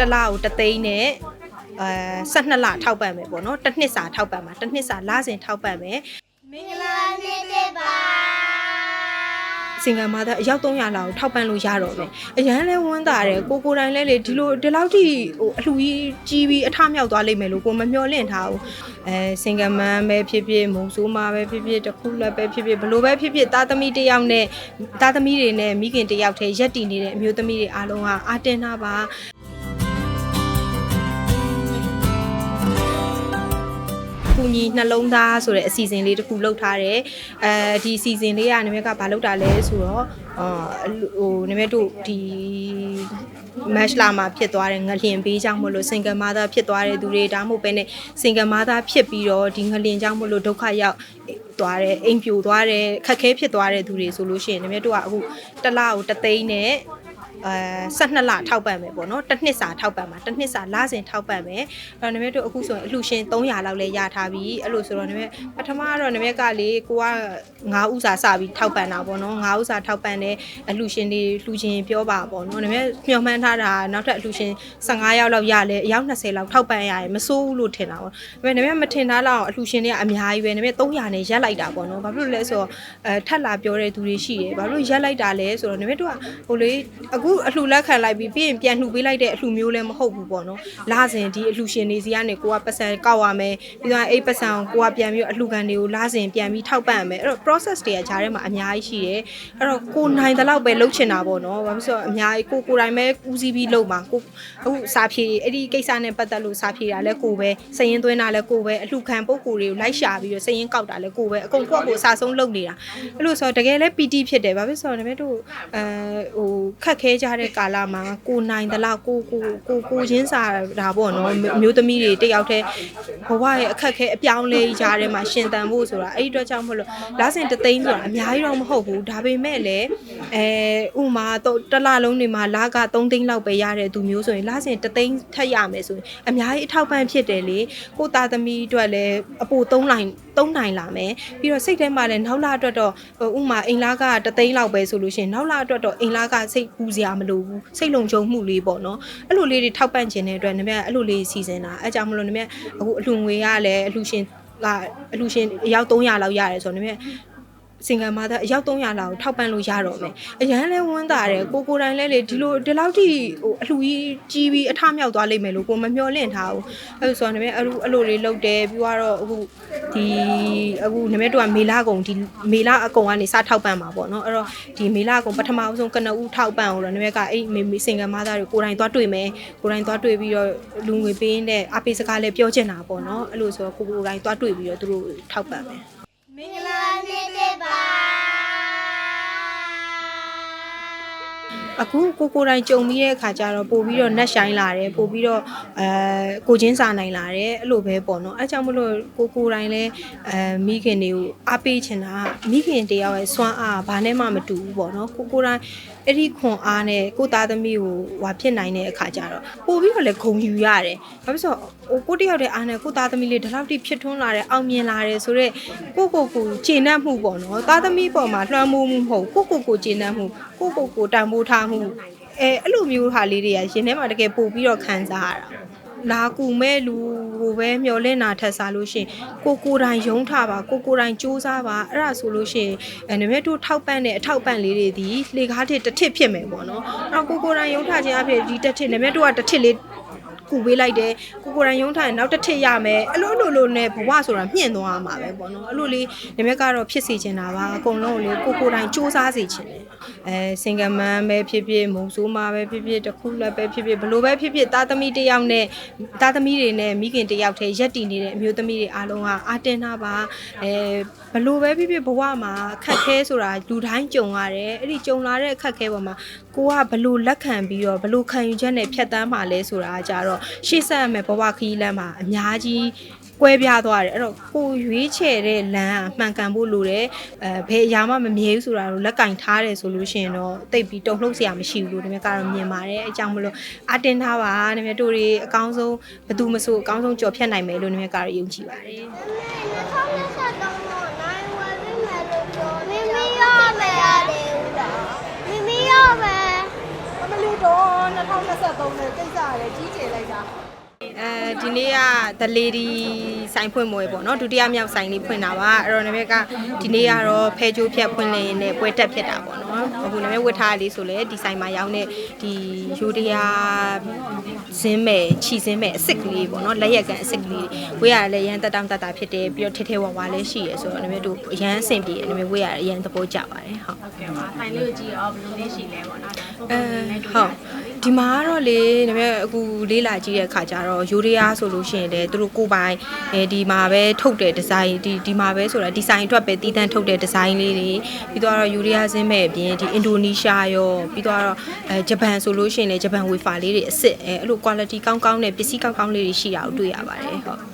တစ်လကိုတစ်သိန်းနဲ့အဲ12လထောက်ပံ့မယ်ပေါ့နော်တစ်နှစ်စာထောက်ပံ့မှာတစ်နှစ်စာလစဉ်ထောက်ပံ့မယ်မင်္ဂလာနေ့တစ်ပါစင်ကမာသားအယောက်300လောက်ထောက်ပံ့လို့ရတော့မယ်အရန်လဲဝန်းတာတယ်ကိုကိုတိုင်းလဲလေဒီလိုဒီလောက်ထိဟိုအလှကြီးကြီးပြီးအထမြောက်သွားလိမ့်မယ်လို့ကိုမမျှော်လင့်ထားဘူးအဲစင်ကမန်ပဲဖြစ်ဖြစ်မုံဆိုးမပဲဖြစ်ဖြစ်တစ်ခုလည်းပဲဖြစ်ဖြစ်ဘလို့ပဲဖြစ်ဖြစ်သားသမီးတစ်ယောက်နဲ့သားသမီးတွေနဲ့မိခင်တစ်ယောက်တည်းရက်တည်နေတဲ့အမျိုးသမီးတွေအားလုံးကအာတင်တာပါ ကူညီနှလုံးသားဆိုတဲ့အစီအစဉ်လေးတစ်ခုလုပ်ထားတယ်အဲဒီအစီအစဉ်လေးကနမကဘာလုပ်တာလဲဆိုတော့အာဟိုနမတို့ဒီ match လာမှာဖြစ်သွားတဲ့ငလျင်ပေးကြောင့်မလို့ single mother ဖြစ်သွားတဲ့သူတွေဒါမှမဟုတ်ပဲね single mother ဖြစ်ပြီးတော့ဒီငလျင်ကြောင့်မလို့ဒုက္ခရောက်သွားတဲ့အိမ်ပြိုသွားတဲ့ခက်ခဲဖြစ်သွားတဲ့သူတွေဆိုလို့ရှိရင်နမတို့ကအခုတစ်လကိုတစ်သိန်းနဲ့ အဲ12လထောက်ပံ့မယ်ပေါ့နော်တစ်နှစ်စာထောက်ပံ့မှာတစ်နှစ်စာလစဉ်ထောက်ပံ့မယ်အဲ့တော့နမတို့အခုဆိုရင်အလှရှင်300လောက်လဲရထားပြီအဲ့လိုဆိုတော့နမပထမကတော့နမကလေကိုက9ဥစာစပြီးထောက်ပံ့တာပေါ့နော်9ဥစာထောက်ပံ့တယ်အလှရှင်တွေလှူရှင်ပြောပါပေါ့နော်နမမျှော်မှန်းထားတာနောက်ထပ်အလှရှင်15ရောက်လောက်ရလဲအယောက်20လောက်ထောက်ပံ့ရရင်မစိုးဘူးလို့ထင်တာပေါ့ဒါပေမဲ့နမမထင်ထားလောက်အောင်အလှရှင်တွေကအများကြီးပဲနမ300နဲ့ရက်လိုက်တာပေါ့နော်ဘာဖြစ်လို့လဲဆိုတော့အဲထက်လာပြောတဲ့သူတွေရှိတယ်ဘာလို့ရက်လိုက်တာလဲဆိုတော့နမတို့ကဟိုလေအခုအလှလက်ခံလိုက်ပြီးပြီးရင်ပြန်လှူပေးလိုက်တဲ့အလှမျိုးလည်းမဟုတ်ဘူးပေါ့နော်လာစဉ်ဒီအလှရှင်တွေစီကနေကိုကပတ်စံကောက်ရမယ်ပြီးတော့အဲ့ပတ်စံကိုကိုကပြန်ပြီးအလှခံတွေကိုလာစဉ်ပြန်ပြီးထောက်ပံ့ရမယ်အဲ့တော့ process တွေကဂျားထဲမှာအများကြီးရှိတယ်အဲ့တော့ကိုနိုင်တဲ့လောက်ပဲလုပ်ချင်တာပေါ့နော်ဘာဖြစ်လို့အများကြီးကိုကိုတိုင်းပဲဦးစီးပြီးလုပ်မှာကိုအခုစာဖြေအဲ့ဒီကိစ္စနဲ့ပတ်သက်လို့စာဖြေတာလည်းကိုပဲစရင်သွင်းတာလည်းကိုပဲအလှခံပုံကိုတွေကိုလိုက်ရှာပြီးတော့စရင်ကောက်တာလည်းကိုပဲအကုန်ကိုယ့်ကိုအစားဆုံးလုပ်နေတာအဲ့လိုဆိုတော့တကယ်လဲ PT ဖြစ်တယ်ဘာဖြစ်လို့ဆိုတော့ဒါပေမဲ့တို့အဲဟိုခက်ခဲကြတဲ့ကာလမှာကိုနိုင်သလားကိုကိုကိုကိုချင်းစာတာပေါ့နော်အမျိုးသမီးတွေတယောက်တည်းဘဝရဲ့အခက်ခဲအပြောင်းလဲကြားထဲမှာရှင်သန်ဖို့ဆိုတာအဲ့ဒီအတွက်ကြောင့်မလို့လာစဉ်တသိန်းဆိုတာအများကြီးတော့မဟုတ်ဘူးဒါပေမဲ့လည်းအဲဥမာတော့တစ်လလုံးနေမှာလာက3သိန်းလောက်ပဲရတဲ့သူမျိုးဆိုရင်လာစဉ်တသိန်းထပ်ရမယ်ဆိုရင်အများကြီးအထောက်ပံ့ဖြစ်တယ်လေကိုသားသမီးအတွက်လည်းအပို3လိုင်း3နိုင်လာမယ်ပြီးတော့စိတ်ထဲမှာလည်းနောက်လာအတွက်တော့ဥမာအိမ်လာကတသိန်းလောက်ပဲဆိုလို့ရှိရင်နောက်လာအတွက်တော့အိမ်လာကစိတ်ပူစရာမလိုဘူးစိတ်လုံခြုံမှုလေးပေါ့နော်အဲ့လိုလေးတွေထောက်ပံ့ခြင်းတဲ့အတွက်နမအဲ့လိုလေးစီစဉ်တာအဲကြောင့်မလို့နမအခုအလှငွေရလည်းအလှရှင်ကအလှရှင်အယောက်300လောက်ရတယ်ဆိုတော့နမ စင်ကမာသားအယောက်300လောက်ထောက်ပံ့လို့ရတော့မယ်အရန်လဲဝန်းတာတယ်ကိုကိုတိုင်းလဲလေဒီလိုဒီလောက်ထိဟိုအလှကြီးကြီးပြီးအထမြောက်သွားလိမ့်မယ်လို့ကိုမမျှော်လင့်ထားဘူးအဲဆိုတော့နမအဲ့လိုအဲ့လိုလေးလုပ်တယ်ပြီးတော့အခုဒီအခုနမတို့ကမေလာကုံဒီမေလာအကုံကနေစထောက်ပံ့မှာပေါ့နော်အဲ့တော့ဒီမေလာကုံပထမဆုံးကနဦးထောက်ပံ့ကိုတော့နမကအဲ့မေစင်ကမာသားတွေကိုကိုတိုင်းသွားတွေ့မယ်ကိုတိုင်းသွားတွေ့ပြီးတော့လူငွေပေးင်းတဲ့အပေးစကားလည်းပြောချင်တာပေါ့နော်အဲ့လိုဆိုတော့ကိုကိုတိုင်းသွားတွေ့ပြီးတော့သူတို့ထောက်ပံ့မယ် အခုကိုကိုတိုင်းကြုံပြီးတဲ့အခါကျတော့ပို့ပြီးတော့နှက်ဆိုင်လာတယ်ပို့ပြီးတော့အဲကိုချင်းစာနိုင်လာတယ်အဲ့လိုပဲပေါ့နော်အဲကြောင့်မလို့ကိုကိုတိုင်းလဲအဲမိခင်တွေကိုအားပေးချင်တာမိခင်တယောက်ရဲ့စွမ်းအားဘာနဲ့မှမတူဘူးပေါ့နော်ကိုကိုတိုင်း အဲ့ဒီခွန်အားနဲ့ကိုသားသမီးကိုဟွာဖြစ်နိုင်တဲ့အခါကျတော့ပို့ပြီးတော့လည်းဂုံယူရတယ်ဘာဖြစ်လို့ဟိုကိုတယောက်တည်းအားနဲ့ကိုသားသမီးလေးဒီလောက်ထိဖြစ်ထွန်းလာတယ်အောင်မြင်လာတယ်ဆိုတော့ကိုကိုကိုကျေနပ်မှုပေါ့နော်သားသမီးပေါ်မှာလွှမ်းမိုးမှုမဟုတ်ကိုကိုကိုကျေနပ်မှုကိုကိုကိုတန်ဖိုးထားမှုအဲအဲ့လိုမျိုးဟာလေးတွေကရင်ထဲမှာတကယ်ပို့ပြီးတော့ခံစားရတာ လာကူမဲ့လူကိုပဲမျောလင့်တာထက်စားလို့ရှိရင်ကိုကိုတိုင်ယုံထပါကိုကိုတိုင်စူးစမ်းပါအဲ့ဒါဆိုလို့ရှိရင်အဲနမတို့ထောက်ပံ့တဲ့အထောက်ပံ့လေးတွေဒီလေကားတစ်တစ်ထစ်ဖြစ်မယ်ပေါ့နော်အဲ့တော့ကိုကိုတိုင်ယုံထခြင်းအဖြစ်ဒီတစ်ထစ်နမတို့ကတစ်ထစ်လေး ကူပေးလိုက်တယ်ကိုကိုယ်တိုင်ရုံးထားရင်နောက်တစ်ထစ်ရမယ်အဲ့လိုလိုလိုနဲ့ဘဝဆိုတာမြင့်သွားမှာပဲပေါ့နော်အဲ့လိုလေးနမက်ကတော့ဖြစ်စေချင်တာပါအကုန်လုံးကိုလေကိုကိုယ်တိုင်စူးစမ်းစေချင်တယ်အဲစင်ကမန်ပဲဖြစ်ဖြစ်မုံဆိုးမပဲဖြစ်ဖြစ်တစ်ခုလည်းပဲဖြစ်ဖြစ်ဘလို့ပဲဖြစ်ဖြစ်သားသမီးတစ်ယောက်နဲ့သားသမီးတွေနဲ့မိခင်တစ်ယောက်တည်းရက်တည်နေတဲ့အမျိုးသမီးတွေအားလုံးကအာတင်တာပါအဲဘလို့ပဲဖြစ်ဖြစ်ဘဝမှာခက်ခဲဆိုတာလူတိုင်းကြုံရတယ်အဲ့ဒီကြုံလာတဲ့ခက်ခဲပေါ်မှာကိုကဘလို့လက်ခံပြီးတော့ဘလို့ခံယူချက်နဲ့ဖြတ်တန်းမှာလဲဆိုတာကကြတော့ရှေ့ဆက်ရမယ့်ဘဝခရီးလမ်းမှာအများကြီးကွဲပြားသွားတယ်အဲ့တော့ကိုရွေးချယ်တဲ့လမ်းအမှန်ကန်ဖို့လိုတယ်အဲဘယ်အရာမှမမြဲဘူးဆိုတာကိုလက်ကင်ထားတယ်ဆိုလို့ရှိရင်တော့တိတ်ပြီးတုံ့လှုပ်စရာမရှိဘူးလို့ဒီမြက်ကတော့မြင်ပါတယ်အကြောင်းမလို့အတင်းထားပါဒီမြက်တို့တွေအကောင်းဆုံးဘသူမဆိုအကောင်းဆုံးကြော်ဖြတ်နိုင်မယ်လို့ဒီမြက်ကတော့ယုံကြည်ပါတယ် 2023နဲ့ကိစ္စရတယ်ကြီးကျယ်လိုက်တာအဲဒီနေ့က The Lady ဆိုင်ဖွင့်ပွဲပေါ့နော်ဒုတိယမြောက်ဆိုင်လေးဖွင့်တာပါအဲ့တော့နမကဒီနေ့ကတော့ဖဲချိုးဖြတ်ဖွင့်လင်းနဲ့ပွဲတက်ဖြစ်တာပေါ့နော်အခုနမဝတ်ထားလေးဆိုလဲဒီဆိုင်မှာရောင်းတဲ့ဒီယူရီးယားဇင်းမဲ့ခြီဇင်းမဲ့အစ်စ်ကလေးပေါ့နော်လက်ရက်ကန်အစ်စ်ကလေးဝေးရလည်းရန်တက်တောင့်တတာဖြစ်တယ်ပြီးတော့ထဲထဲဝါဝါလည်းရှိရဆိုတော့နမတို့အရန်အဆင်ပြေတယ်နမဝေးရအရန်သဘောကျပါတယ်ဟုတ်ဟုတ်ကဲ့ပါထိုင်လေးကိုကြည့်ရောဘယ်လိုလေးရှိလဲပေါ့နော်ဒါဆိုအဲဟုတ် ဒီမှာကတော့လေနမအခုလေးလာကြည့်တဲ့အခါကျတော့ယူရီးယားဆိုလို့ရှိရင်လည်းသူတို့ကိုယ်ပိုင်အဲဒီမှာပဲထုတ်တဲ့ဒီဇိုင်းဒီဒီမှာပဲဆိုတာဒီဇိုင်းအတွက်ပဲတည်တံ့ထုတ်တဲ့ဒီဇိုင်းလေးတွေပြီးတော့ယူရီးယားဇင်းမဲ့အပြင်ဒီအင်ဒိုနီးရှားရောပြီးတော့အဲဂျပန်ဆိုလို့ရှိရင်လည်းဂျပန်ဝေဖာလေးတွေအစ်စ်အဲအဲ့လို quality ကောင်းကောင်းနဲ့ပစ္စည်းကောင်းကောင်းလေးတွေရှိတာကိုတွေ့ရပါတယ်ဟုတ်